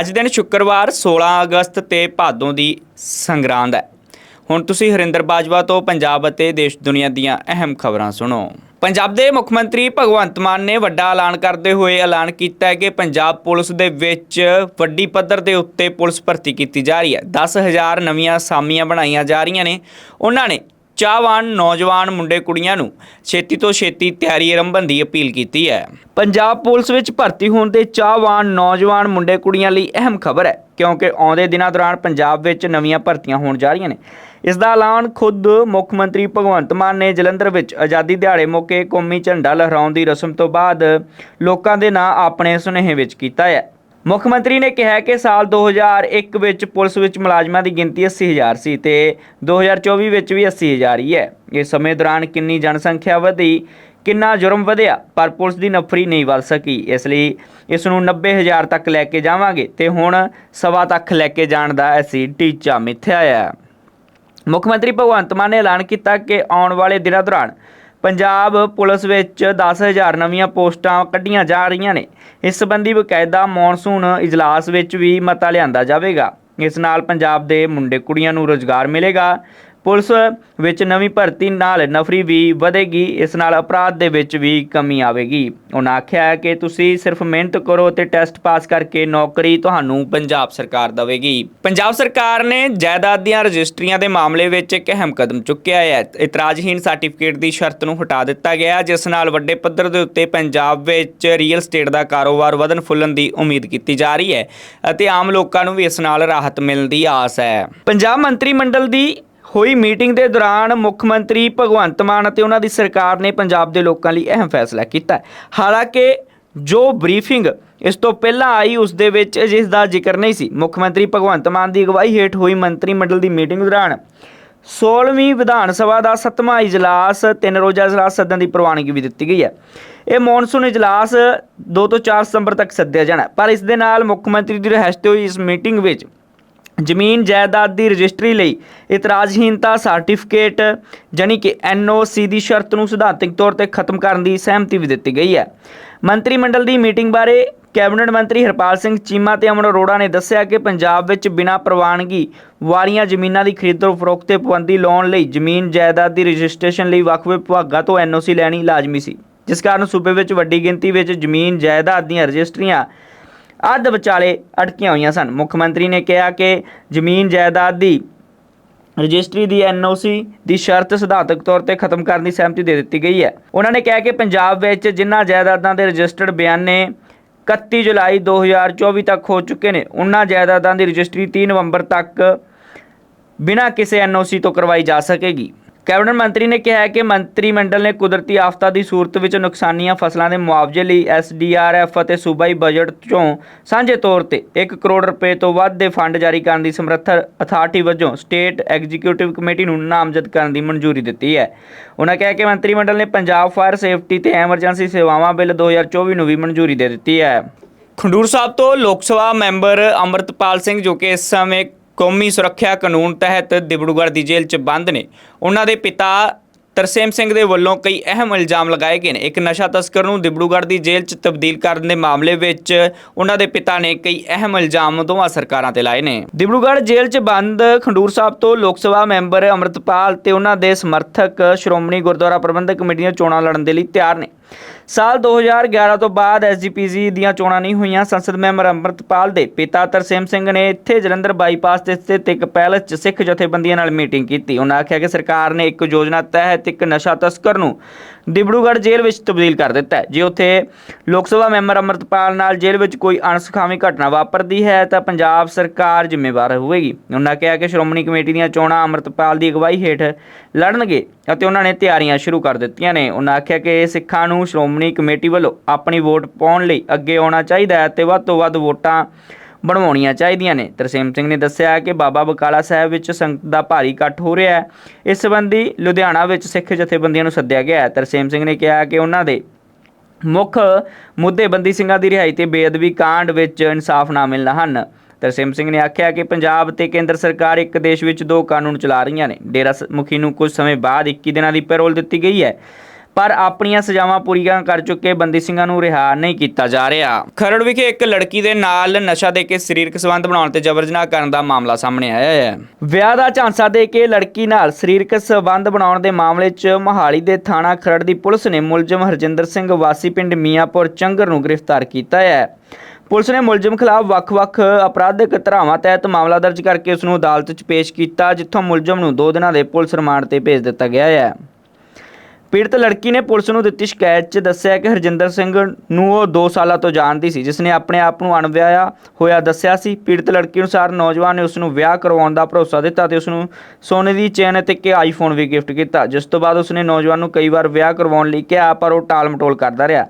ਅੱਜ ਦਿਨ ਸ਼ੁੱਕਰਵਾਰ 16 ਅਗਸਤ ਤੇ ਭਾਦੋਂ ਦੀ ਸੰਗਰਾਂਦ ਹੈ। ਹੁਣ ਤੁਸੀਂ ਹਰਿੰਦਰ ਬਾਜਵਾ ਤੋਂ ਪੰਜਾਬ ਅਤੇ ਦੇਸ਼ ਦੁਨੀਆ ਦੀਆਂ ਅਹਿਮ ਖਬਰਾਂ ਸੁਣੋ। ਪੰਜਾਬ ਦੇ ਮੁੱਖ ਮੰਤਰੀ ਭਗਵੰਤ ਮਾਨ ਨੇ ਵੱਡਾ ਐਲਾਨ ਕਰਦੇ ਹੋਏ ਐਲਾਨ ਕੀਤਾ ਹੈ ਕਿ ਪੰਜਾਬ ਪੁਲਿਸ ਦੇ ਵਿੱਚ ਵੱਡੀ ਪੱਧਰ ਦੇ ਉੱਤੇ ਪੁਲਿਸ ਭਰਤੀ ਕੀਤੀ ਜਾ ਰਹੀ ਹੈ। 10000 ਨਵੀਆਂ ਅਸਾਮੀਆਂ ਬਣਾਈਆਂ ਜਾ ਰਹੀਆਂ ਨੇ। ਉਹਨਾਂ ਨੇ ਚਾਹਵਾਨ ਨੌਜਵਾਨ ਮੁੰਡੇ ਕੁੜੀਆਂ ਨੂੰ ਛੇਤੀ ਤੋਂ ਛੇਤੀ ਤਿਆਰੀ ਆਰੰਭਣ ਦੀ ਅਪੀਲ ਕੀਤੀ ਹੈ। ਪੰਜਾਬ ਪੁਲਿਸ ਵਿੱਚ ਭਰਤੀ ਹੋਣ ਦੇ ਚਾਹਵਾਨ ਨੌਜਵਾਨ ਮੁੰਡੇ ਕੁੜੀਆਂ ਲਈ ਅਹਿਮ ਖਬਰ ਹੈ, ਕਿਉਂਕਿ ਆਉਂਦੇ ਦਿਨਾਂ ਦੌਰਾਨ ਪੰਜਾਬ ਵਿੱਚ ਨਵੀਆਂ ਭਰਤੀਆਂ ਹੋਣ ਜਾ ਰਹੀਆਂ ਨੇ। ਇਸ ਦਾ ਐਲਾਨ ਖੁਦ ਮੁੱਖ ਮੰਤਰੀ ਭਗਵੰਤ ਮਾਨ ਨੇ ਜਲੰਧਰ ਵਿੱਚ ਆਜ਼ਾਦੀ ਦਿਹਾੜੇ ਮੌਕੇ ਕੌਮੀ ਝੰਡਾ ਲਹਿਰਾਉਣ ਦੀ ਰਸਮ ਤੋਂ ਬਾਅਦ ਲੋਕਾਂ ਦੇ ਨਾਂ ਆਪਣੇ ਸੁਨੇਹੇ ਵਿੱਚ ਕੀਤਾ ਹੈ। ਮੁੱਖ ਮੰਤਰੀ ਨੇ ਕਿਹਾ ਕਿ ਸਾਲ 2001 ਵਿੱਚ ਪੁਲਿਸ ਵਿੱਚ ਮੁਲਾਜ਼ਮਾਂ ਦੀ ਗਿਣਤੀ 80000 ਸੀ ਤੇ 2024 ਵਿੱਚ ਵੀ 80000 ਹੀ ਹੈ। ਇਸ ਸਮੇਂ ਦੌਰਾਨ ਕਿੰਨੀ ਜਨਸੰਖਿਆ ਵਧੀ, ਕਿੰਨਾ ਜੁਰਮ ਵਧਿਆ, ਪਰ ਪੁਲਿਸ ਦੀ ਨਫਰੀ ਨਹੀਂ ਵੱਧ ਸਕੀ। ਇਸ ਲਈ ਇਸ ਨੂੰ 90000 ਤੱਕ ਲੈ ਕੇ ਜਾਵਾਂਗੇ ਤੇ ਹੁਣ ਸਵਾ ਤੱਕ ਲੈ ਕੇ ਜਾਣ ਦਾ ਅਸੀਂ ਟੀਚਾ ਮਿੱਥਿਆ ਹੈ ਮੁੱਖ ਮੰਤਰੀ ਭਗਵੰਤ ਮਾਨ ਨੇ ਐਲਾਨ ਕੀਤਾ ਕਿ ਆਉਣ ਵਾਲੇ ਦਿਨਾਂ ਦੌਰਾਨ ਪੰਜਾਬ ਪੁਲਿਸ ਵਿੱਚ 10000 ਨਵੀਆਂ ਪੋਸਟਾਂ ਕੱਢੀਆਂ ਜਾ ਰਹੀਆਂ ਨੇ। ਇਸ ਸੰਬੰਧੀ ਬਕਾਇਦਾ ਮੌਨਸੂਨ ਇਜਲਾਸ ਵਿੱਚ ਵੀ ਮਤਾ ਲਿਆਂਦਾ ਜਾਵੇਗਾ। ਇਸ ਨਾਲ ਪੰਜਾਬ ਦੇ ਮੁੰਡੇ ਕੁੜੀਆਂ ਨੂੰ ਰੋਜ਼ਗਾਰ ਮਿਲੇਗਾ। ਪੁਲਿਸ ਵਿੱਚ ਨਵੀਂ ਭਰਤੀ ਨਾਲ ਨਫਰੀ ਵੀ ਵਧੇਗੀ, ਇਸ ਨਾਲ ਅਪਰਾਧ ਦੇ ਵਿੱਚ ਵੀ ਕਮੀ ਆਵੇਗੀ। ਉਹਨਾਂ ਆਖਿਆ ਹੈ ਕਿ ਤੁਸੀਂ ਸਿਰਫ ਮਿਹਨਤ ਕਰੋ ਤੇ ਟੈਸਟ ਪਾਸ ਕਰਕੇ ਨੌਕਰੀ ਤੁਹਾਨੂੰ ਪੰਜਾਬ ਸਰਕਾਰ ਦੇਵੇਗੀ। ਪੰਜਾਬ ਸਰਕਾਰ ਨੇ ਜਾਇਦਾਦ ਦੀਆਂ ਰਜਿਸਟਰੀਆਂ ਦੇ ਮਾਮਲੇ ਵਿੱਚ ਇੱਕ ਅਹਿਮ ਕਦਮ ਚੁੱਕਿਆ ਹੈ। ਇਤਰਾਜ਼ਹੀਣ ਸਰਟੀਫਿਕੇਟ ਦੀ ਸ਼ਰਤ ਨੂੰ ਹਟਾ ਦਿੱਤਾ ਗਿਆ, ਜਿਸ ਨਾਲ ਵੱਡੇ ਪੱਧਰ ਦੇ ਉੱਤੇ ਪੰਜਾਬ ਵਿੱਚ ਰੀਅਲ ਸਟੇਟ ਦਾ ਕਾਰੋਬਾਰ ਵਧਣ ਫੁੱਲਣ ਦੀ ਉਮੀਦ ਕੀਤੀ ਜਾ ਰਹੀ ਹੈ ਅਤੇ ਆਮ ਲੋਕਾਂ ਨੂੰ ਵੀ ਇਸ ਨਾਲ ਰਾਹਤ ਮਿਲਣ ਦੀ ਆਸ ਹੈ। ਪੰਜਾਬ ਮੰਤਰੀ ਮੰਡਲ ਦੀ ਹੋਈ ਮੀਟਿੰਗ ਦੇ ਦੌਰਾਨ ਮੁੱਖ ਮੰਤਰੀ ਭਗਵੰਤ ਮਾਨ ਅਤੇ ਉਹਨਾਂ ਦੀ ਸਰਕਾਰ ਨੇ ਪੰਜਾਬ ਦੇ ਲੋਕਾਂ ਲਈ ਅਹਿਮ ਫੈਸਲਾ ਕੀਤਾ ਹਾਲਾਂਕਿ ਜੋ ਬਰੀਫਿੰਗ ਇਸ ਤੋਂ ਪਹਿਲਾਂ ਆਈ, ਉਸ ਦੇ ਵਿੱਚ ਜਿਸ ਦਾ ਜ਼ਿਕਰ ਨਹੀਂ ਸੀ। ਮੁੱਖ ਮੰਤਰੀ ਭਗਵੰਤ ਮਾਨ ਦੀ ਅਗਵਾਈ ਹੇਠ ਹੋਈ ਮੰਤਰੀ ਮੰਡਲ ਦੀ ਮੀਟਿੰਗ ਦੌਰਾਨ 16ਵੀਂ ਵਿਧਾਨ ਸਭਾ ਦਾ 7ਵਾਂ ਇਜਲਾਸ ਤਿੰਨ ਰੋਜ਼ਾ ਇਜਲਾਸ ਸੱਦਣ ਦੀ ਪ੍ਰਵਾਨਗੀ ਵੀ ਦਿੱਤੀ ਗਈ ਹੈ। ਇਹ ਮੌਨਸੂਨ ਇਜਲਾਸ 2 ਤੋਂ 4 ਸਤੰਬਰ ਤੱਕ ਸੱਦਿਆ ਜਾਣਾ ਪਰ ਇਸ ਦੇ ਨਾਲ ਮੁੱਖ ਮੰਤਰੀ ਦੀ ਰਹਿਸ਼ ਤੇ ਹੋਈ ਇਸ ਮੀਟਿੰਗ ਵਿੱਚ ਜ਼ਮੀਨ ਜਾਇਦਾਦ ਦੀ ਰਜਿਸਟਰੀ ਲਈ ਇਤਰਾਜ਼ਹੀਨਤਾ ਸਰਟੀਫਿਕੇਟ ਜਾਨੀ ਕਿ ਐਨਓਸੀ ਦੀ ਸ਼ਰਤ ਨੂੰ ਸਿਧਾਂਤਕ ਤੌਰ ਤੇ ਖਤਮ ਕਰਨ ਦੀ ਸਹਿਮਤੀ ਵੀ ਦਿੱਤੀ ਗਈ ਹੈ। ਮੰਤਰੀ ਮੰਡਲ ਦੀ ਮੀਟਿੰਗ ਬਾਰੇ ਕੈਬਨਿਟ ਮੰਤਰੀ ਹਰਪਾਲ ਸਿੰਘ ਚੀਮਾ ਤੇ ਅਮਨ ਅਰੋੜਾ ਨੇ ਦੱਸਿਆ ਕਿ ਪੰਜਾਬ ਵਿੱਚ ਬਿਨਾਂ ਪ੍ਰਵਾਨਗੀ ਵਾਲੀਆਂ ਜ਼ਮੀਨਾਂ ਦੀ ਖਰੀਦੋ ਫਰੋਖਤ ਤੇ ਪਾਬੰਦੀ ਲਾਉਣ ਲਈ ਜ਼ਮੀਨ ਜਾਇਦਾਦ ਦੀ ਰਜਿਸਟ੍ਰੇਸ਼ਨ ਲਈ ਵੱਖ ਵਿਭਾਗਾਂ ਤੋਂ ਐਨਓਸੀ ਲੈਣੀ ਲਾਜ਼ਮੀ ਸੀ, ਜਿਸ ਕਾਰਨ ਸੂਬੇ ਵਿੱਚ ਵੱਡੀ ਗਿਣਤੀ ਵਿੱਚ ਜ਼ਮੀਨ ਜਾਇਦਾਦ ਦੀਆਂ ਰਜਿਸਟਰੀਆਂ ਅੱਧ ਵਿਚਾਲੇ ਅਟਕੀਆਂ ਹੋਈਆਂ ਸਨ। ਮੁੱਖ ਮੰਤਰੀ ਨੇ ਕਿਹਾ ਕਿ ਜ਼ਮੀਨ ਜਾਇਦਾਦ ਦੀ ਰਜਿਸਟਰੀ ਦੀ ਐਨਓਸੀ ਦੀ ਸ਼ਰਤ ਸਿਧਾਂਤਕ ਤੌਰ ਤੇ ਖਤਮ ਕਰਨ ਦੀ ਸਹਿਮਤੀ ਦੇ ਦਿੱਤੀ ਗਈ ਹੈ। ਉਹਨਾਂ ਨੇ ਕਿਹਾ ਕਿ ਪੰਜਾਬ ਵਿੱਚ ਜਿਨ੍ਹਾਂ ਜਾਇਦਾਦਾਂ ਦੇ ਰਜਿਸਟਰਡ ਬਿਆਨੇ 31 ਜੁਲਾਈ 2024 ਤੱਕ ਹੋ ਚੁੱਕੇ ਨੇ, ਉਹਨਾਂ ਜਾਇਦਾਦਾਂ ਦੀ ਰਜਿਸਟਰੀ 3 ਨਵੰਬਰ ਤੱਕ ਬਿਨਾਂ ਕਿਸੇ ਐਨਓਸੀ ਤੋਂ ਕਰਵਾਈ ਜਾ ਸਕੇਗੀ। ਕੈਬਨਿਟ ਮੰਤਰੀ ਨੇ ਕਿਹਾ ਕਿ ਮੰਤਰੀ ਮੰਡਲ ਨੇ ਕੁਦਰਤੀ ਆਫਤਾਂ ਦੀ ਸੂਰਤ ਵਿੱਚ ਨੁਕਸਾਨੀਆਂ ਫਸਲਾਂ ਦੇ ਮੁਆਵਜ਼ੇ ਲਈ ਐਸਡੀਆਰਐਫ ਅਤੇ ਸੂਬਾਈ ਬਜਟ ਚੋਂ ਸਾਂਝੇ ਤੌਰ ਤੇ 1 ਕਰੋੜ ਰੁਪਏ ਤੋਂ ਵੱਧ ਦੇ ਫੰਡ ਜਾਰੀ ਕਰਨ ਦੀ ਸਮਰੱਥਾ ਅਥਾਰਟੀ ਵਜੋਂ ਸਟੇਟ ਐਗਜ਼ੀਕਿਊਟਿਵ ਕਮੇਟੀ ਨੂੰ ਨਾਮਜ਼ਦ ਕਰਨ ਦੀ ਮਨਜ਼ੂਰੀ ਦਿੱਤੀ ਹੈ। ਉਹਨਾਂ ਕਿਹਾ ਕਿ ਮੰਤਰੀ ਮੰਡਲ ਨੇ ਪੰਜਾਬ ਫਾਇਰ ਸੇਫਟੀ ਤੇ ਐਮਰਜੈਂਸੀ ਸੇਵਾਵਾਂ ਬਿੱਲ 2024 ਨੂੰ ਵੀ ਮਨਜ਼ੂਰੀ ਦੇ ਦਿੱਤੀ ਹੈ। ਖੰਡੂਰ ਸਾਹਿਬ ਤੋਂ ਲੋਕ ਸਭਾ ਮੈਂਬਰ ਅੰਮ੍ਰਿਤਪਾਲ ਸਿੰਘ ਜੋ ਕਿ ਇਸ ਸਮੇਂ ਕੌਮੀ ਸੁਰੱਖਿਆ ਕਾਨੂੰਨ ਤਹਿਤ ਦਿਬੜੂਗੜ੍ਹ ਦੀ ਜੇਲ੍ਹ 'ਚ ਬੰਦ ਨੇ। ਉਹਨਾਂ ਦੇ ਪਿਤਾ ਤਰਸੇਮ ਸਿੰਘ ਦੇ ਵੱਲੋਂ ਕਈ ਅਹਿਮ ਇਲਜ਼ਾਮ ਲਗਾਏ ਗਏ ਨੇ। ਇੱਕ ਨਸ਼ਾ ਤਸਕਰ ਨੂੰ ਦਿਬੜੂਗੜ੍ਹ ਦੀ ਜੇਲ੍ਹ 'ਚ ਤਬਦੀਲ ਕਰਨ ਦੇ ਮਾਮਲੇ ਵਿੱਚ ਉਹਨਾਂ ਦੇ ਪਿਤਾ ਨੇ ਕਈ ਅਹਿਮ ਇਲਜ਼ਾਮ ਦੋਵਾਂ ਸਰਕਾਰਾਂ ਤੇ ਲਾਏ ਨੇ। ਦਿਬੜੂਗੜ੍ਹ ਜੇਲ੍ਹ 'ਚ ਬੰਦ ਖੰਡੂਰ ਸਾਹਿਬ ਤੋਂ ਲੋਕ ਸਭਾ ਮੈਂਬਰ ਅੰਮ੍ਰਿਤਪਾਲ ਤੇ ਉਹਨਾਂ ਦੇ ਸਮਰਥਕ ਸ਼੍ਰੋਮਣੀ ਗੁਰਦੁਆਰਾ ਪ੍ਰਬੰਧਕ ਕਮੇਟੀ ਦੀਆਂ ਚੋਣਾਂ ਲੜਨ ਦੇ ਲਈ ਤਿਆਰ ਨੇ। ਸਾਲ 2011 ਤੋਂ ਬਾਅਦ ਐਸਜੀਪੀਜੀ ਦੀਆਂ ਚੋਣਾਂ ਨਹੀਂ ਹੋਈਆਂ। ਸੰਸਦ ਮੈਂਬਰ ਅੰਮ੍ਰਿਤਪਾਲ ਦੇ ਪਿਤਾ ਤਰਸੇਮ ਸਿੰਘ ਨੇ ਇੱਥੇ ਜਲੰਧਰ ਬਾਈਪਾਸ ਤੇ ਸਥਿਤ ਇੱਕ ਪੈਲਸ 'ਚ ਸਿੱਖ ਜਥੇਬੰਦੀਆਂ ਨਾਲ ਮੀਟਿੰਗ ਕੀਤੀ। ਉਹਨਾਂ ਆਖਿਆ ਕਿ ਸਰਕਾਰ ਨੇ ਇੱਕ ਯੋਜਨਾ ਤਹਿਤ ਇੱਕ ਨਸ਼ਾ ਤਸਕਰ ਨੂੰ ਡਿਬੜੂਗੜ੍ਹ ਜੇਲ੍ਹ ਵਿੱਚ ਤਬਦੀਲ ਕਰ ਦਿੱਤਾ ਹੈ। ਜੇ ਉੱਥੇ ਲੋਕ ਸਭਾ ਮੈਂਬਰ ਅੰਮ੍ਰਿਤਪਾਲ ਨਾਲ ਜੇਲ੍ਹ ਵਿੱਚ ਕੋਈ ਅਣਸੁਖਾਵੀ ਘਟਨਾ ਵਾਪਰਦੀ ਹੈ, ਤਾਂ ਪੰਜਾਬ ਸਰਕਾਰ ਜ਼ਿੰਮੇਵਾਰ ਹੋਵੇਗੀ। ਉਹਨਾਂ ਕਿਹਾ ਕਿ ਸ਼੍ਰੋਮਣੀ ਕਮੇਟੀ ਦੀਆਂ ਚੋਣਾਂ ਅੰਮ੍ਰਿਤਪਾਲ ਦੀ ਅਗਵਾਈ ਹੇਠ ਲੜਨਗੇ ਅਤੇ ਉਹਨਾਂ ਨੇ ਤਿਆਰੀਆਂ ਸ਼ੁਰੂ ਕਰ ਦਿੱਤੀਆਂ ਨੇ। ਉਹਨਾਂ ਆਖਿਆ ਕਿ ਸਿੱਖਾਂ ਨੂੰ ਸ਼੍ਰੋਮਣੀ ਕਮੇਟੀ ਵੱਲੋਂ ਆਪਣੀ ਵੋਟ ਪਾਉਣ ਲਈ ਅੱਗੇ ਆਉਣਾ ਚਾਹੀਦਾ ਹੈ ਤੇ ਵੱਧ ਤੋਂ ਵੱਧ ਵੋਟਾਂ ਬਣਵਾਉਣੀਆਂ ਚਾਹੀਦੀਆਂ ਨੇ। ਤਰਸੇਮ ਸਿੰਘ ਨੇ ਦੱਸਿਆ ਕਿ ਬਾਬਾ ਬਕਾਲਾ ਸਾਹਿਬ ਵਿੱਚ ਸੰਗਤ ਦਾ ਭਾਰੀ ਇਕੱਠ ਹੋ ਰਿਹਾ ਹੈ। ਇਸ ਸੰਬੰਧੀ ਲੁਧਿਆਣਾ ਵਿੱਚ ਸਿੱਖ ਜਥੇਬੰਦੀਆਂ ਨੂੰ ਸੱਦਿਆ ਗਿਆ ਹੈ। ਤਰਸੇਮ ਸਿੰਘ ਨੇ ਕਿਹਾ ਕਿ ਉਹਨਾਂ ਦੇ ਮੁੱਖ ਮੁੱਦੇ ਬੰਦੀ ਸਿੰਘਾਂ ਦੀ ਰਿਹਾਈ ਤੇ ਬੇਅਦਬੀ ਕਾਂਡ ਵਿੱਚ ਇਨਸਾਫ ਨਾ ਮਿਲਣਾ ਹਨ। ਤਰਸੇਮ ਸਿੰਘ ਨੇ ਆਖਿਆ ਕਿ ਪੰਜਾਬ ਤੇ ਕੇਂਦਰ ਸਰਕਾਰ ਇੱਕ ਦੇਸ਼ ਵਿੱਚ ਦੋ ਕਾਨੂੰਨ ਚਲਾ ਰਹੀਆਂ ਨੇ। ਡੇਰਾ ਮੁਖੀ ਨੂੰ ਕੁਝ ਸਮੇਂ ਬਾਅਦ 21 ਦਿਨਾਂ ਦੀ ਪੈਰੋਲ ਦਿੱਤੀ ਗਈ ਹੈ। ਪਰ ਆਪਣੀਆਂ ਸਜ਼ਾਵਾਂ ਪੂਰੀਆਂ ਕਰ ਚੁੱਕੇ ਬੰਦੀ ਸਿੰਘਾਂ ਨੂੰ ਰਿਹਾ ਨਹੀਂ ਕੀਤਾ ਜਾ ਰਿਹਾ। ਖਰੜ ਵਿਖੇ ਇੱਕ ਲੜਕੀ ਦੇ ਨਾਲ ਨਸ਼ਾ ਦੇ ਕੇ ਸਰੀਰਕ ਸੰਬੰਧ ਬਣਾਉਣ ਤੇ ਜਬਰ ਜਨਾਹ ਕਰਨ ਦਾ ਮਾਮਲਾ ਸਾਹਮਣੇ ਆਇਆ ਹੈ। ਵਿਆਹ ਦਾ ਝਾਂਸਾ ਦੇ ਕੇ ਲੜਕੀ ਨਾਲ ਸਰੀਰਕ ਸੰਬੰਧ ਬਣਾਉਣ ਦੇ ਮਾਮਲੇ 'ਚ ਮੋਹਾਲੀ ਦੇ ਥਾਣਾ ਖਰੜ ਦੀ ਪੁਲਿਸ ਨੇ ਮੁਲਜ਼ਮ ਹਰਜਿੰਦਰ ਸਿੰਘ ਵਾਸੀ ਪਿੰਡ ਮੀਆਂਪੁਰ ਚੰਗਰ ਨੂੰ ਗ੍ਰਿਫਤਾਰ ਕੀਤਾ ਹੈ। ਪੁਲਿਸ ਨੇ ਮੁਲਜ਼ਮ ਖਿਲਾਫ ਵੱਖ-ਵੱਖ ਅਪਰਾਧਿਕ ਧਾਰਾਵਾਂ ਤਹਿਤ ਮਾਮਲਾ ਦਰਜ ਕਰਕੇ ਉਸ ਨੂੰ ਅਦਾਲਤ 'ਚ ਪੇਸ਼ ਕੀਤਾ, ਜਿੱਥੋਂ ਮੁਲਜ਼ਮ ਨੂੰ 2 ਦਿਨਾਂ ਦੇ ਪੁਲਿਸ ਰਿਮਾਂਡ ਤੇ ਭੇਜ ਦਿੱਤਾ ਗਿਆ ਹੈ। ਪੀੜਤ ਲੜਕੀ ਨੇ ਪੁਲਿਸ ਨੂੰ ਦਿੱਤੀ ਸ਼ਿਕਾਇਤ 'ਚ ਦੱਸਿਆ ਕਿ ਹਰਜਿੰਦਰ ਸਿੰਘ ਨੂੰ ਉਹ 2 ਸਾਲਾਂ ਤੋਂ ਜਾਣਦੀ ਸੀ ਜਿਸ ਨੇ ਆਪਣੇ ਆਪ ਨੂੰ ਅਣਵਿਆਹਿਆ ਹੋਇਆ ਦੱਸਿਆ ਸੀ। ਪੀੜਤ ਲੜਕੀ ਅਨੁਸਾਰ ਨੌਜਵਾਨ ਨੇ ਉਸ ਨੂੰ ਵਿਆਹ ਕਰਵਾਉਣ ਦਾ ਭਰੋਸਾ ਦਿੱਤਾ ਤੇ ਉਸ ਨੂੰ ਸੋਨੇ ਦੀ ਚੇਨ ਅਤੇ ਇੱਕ ਆਈਫੋਨ ਵੀ ਗਿਫਟ ਕੀਤਾ। ਜਿਸ ਤੋਂ ਬਾਅਦ ਉਸ ਨੇ ਨੌਜਵਾਨ ਨੂੰ ਕਈ ਵਾਰ ਵਿਆਹ ਕਰਵਾਉਣ ਲਈ ਕਿਹਾ, ਪਰ ਉਹ ਟਾਲ ਮਟੋਲ ਕਰਦਾ ਰਿਹਾ।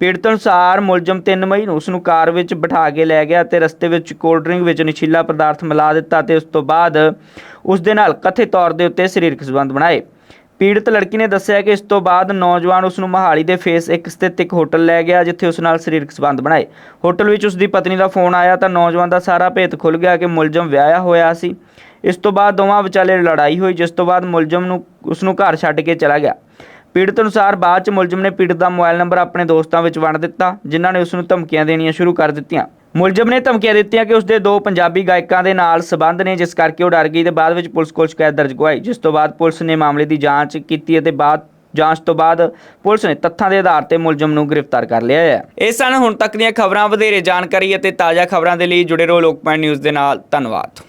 ਪੀੜਤ ਅਨੁਸਾਰ ਮੁਲਜ਼ਮ 3 ਮਈ ਨੂੰ ਉਸ ਨੂੰ ਕਾਰ ਵਿੱਚ ਬਿਠਾ ਕੇ ਲੈ ਗਿਆ ਤੇ ਰਸਤੇ ਵਿੱਚ ਕੋਲਡ ਡਰਿੰਕ ਵਿੱਚ ਨਸ਼ੀਲਾ ਪਦਾਰਥ ਮਿਲਾ ਦਿੱਤਾ ਤੇ ਉਸ ਤੋਂ ਬਾਅਦ ਉਸ ਦੇ ਨਾਲ ਕਥਿਤ ਤੌਰ ਦੇ ਉੱਤੇ ਸਰੀਰਕ ਸੰਬੰਧ ਬਣਾਏ। ਪੀੜਤ ਲੜਕੀ ਨੇ ਦੱਸਿਆ ਕਿ ਇਸ ਤੋਂ ਬਾਅਦ ਨੌਜਵਾਨ ਉਸ ਨੂੰ ਮਹਾਲੀ ਦੇ ਫੇਸ ਇੱਕ ਸਥਿਤ ਇੱਕ ਹੋਟਲ ਲੈ ਗਿਆ, ਜਿੱਥੇ ਉਸ ਨਾਲ ਸਰੀਰਕ ਸੰਬੰਧ ਬਣਾਏ। ਹੋਟਲ ਵਿੱਚ ਉਸ ਦੀ ਪਤਨੀ ਦਾ ਫੋਨ ਆਇਆ ਤਾਂ ਨੌਜਵਾਨ ਦਾ ਸਾਰਾ ਭੇਤ ਖੁੱਲ ਗਿਆ ਕਿ ਮੁਲਜ਼ਮ ਵਿਆਹਿਆ ਹੋਇਆ ਸੀ। ਇਸ ਤੋਂ ਬਾਅਦ ਦੋਵਾਂ ਵਿਚਾਲੇ ਲੜਾਈ ਹੋਈ, ਜਿਸ ਤੋਂ ਬਾਅਦ ਮੁਲਜ਼ਮ ਨੂੰ ਉਸ ਨੂੰ ਘਰ ਛੱਡ ਕੇ ਚਲਾ ਗਿਆ। ਪੀੜਤ ਅਨੁਸਾਰ ਬਾਅਦ ਚ ਮੁਲਜ਼ਮ ਨੇ ਪੀੜਤ ਦਾ ਮੋਬਾਈਲ ਨੰਬਰ ਆਪਣੇ ਦੋਸਤਾਂ ਵਿੱਚ ਵੰਡ ਦਿੱਤਾ, ਜਿਨ੍ਹਾਂ ਨੇ ਉਸ ਨੂੰ ਧਮਕੀਆਂ ਦੇਣੀਆਂ ਸ਼ੁਰੂ ਕਰ ਦਿੱਤੀਆਂ। ਮੁਲਜ਼ਮ ਨੇ ਧਮਕੀਆਂ ਦਿੱਤੀਆਂ ਕਿ ਉਸ ਦੇ ਦੋ ਪੰਜਾਬੀ ਗਾਇਕਾਂ ਦੇ ਨਾਲ ਸਬੰਧ ਨੇ, ਜਿਸ ਕਰਕੇ ਉਹ ਡਰ ਗਈ ਤੇ ਬਾਅਦ ਵਿੱਚ ਪੁਲਿਸ ਕੋਲ ਸ਼ਿਕਾਇਤ ਦਰਜ ਕਰਵਾਈ, ਜਿਸ ਤੋਂ ਬਾਅਦ ਪੁਲਿਸ ਨੇ ਮਾਮਲੇ ਦੀ ਜਾਂਚ ਕੀਤੀ ਅਤੇ ਬਾਅਦ ਜਾਂਚ ਤੋਂ ਬਾਅਦ ਪੁਲਿਸ ਨੇ ਤੱਥਾਂ ਦੇ ਆਧਾਰ ਤੇ ਮੁਲਜ਼ਮ ਨੂੰ ਗ੍ਰਿਫਤਾਰ ਕਰ ਲਿਆ ਹੈ। ਇਹ ਸਨ ਹੁਣ ਤੱਕ ਦੀਆਂ ਖਬਰਾਂ, ਵਧੇਰੇ ਜਾਣਕਾਰੀ ਅਤੇ ਤਾਜ਼ਾ ਖਬਰਾਂ ਦੇ ਲਈ ਜੁੜੇ ਰਹੋ ਲੋਕਪਾਲ ਨਿਊਜ਼ ਦੇ ਨਾਲ। ਧੰਨਵਾਦ।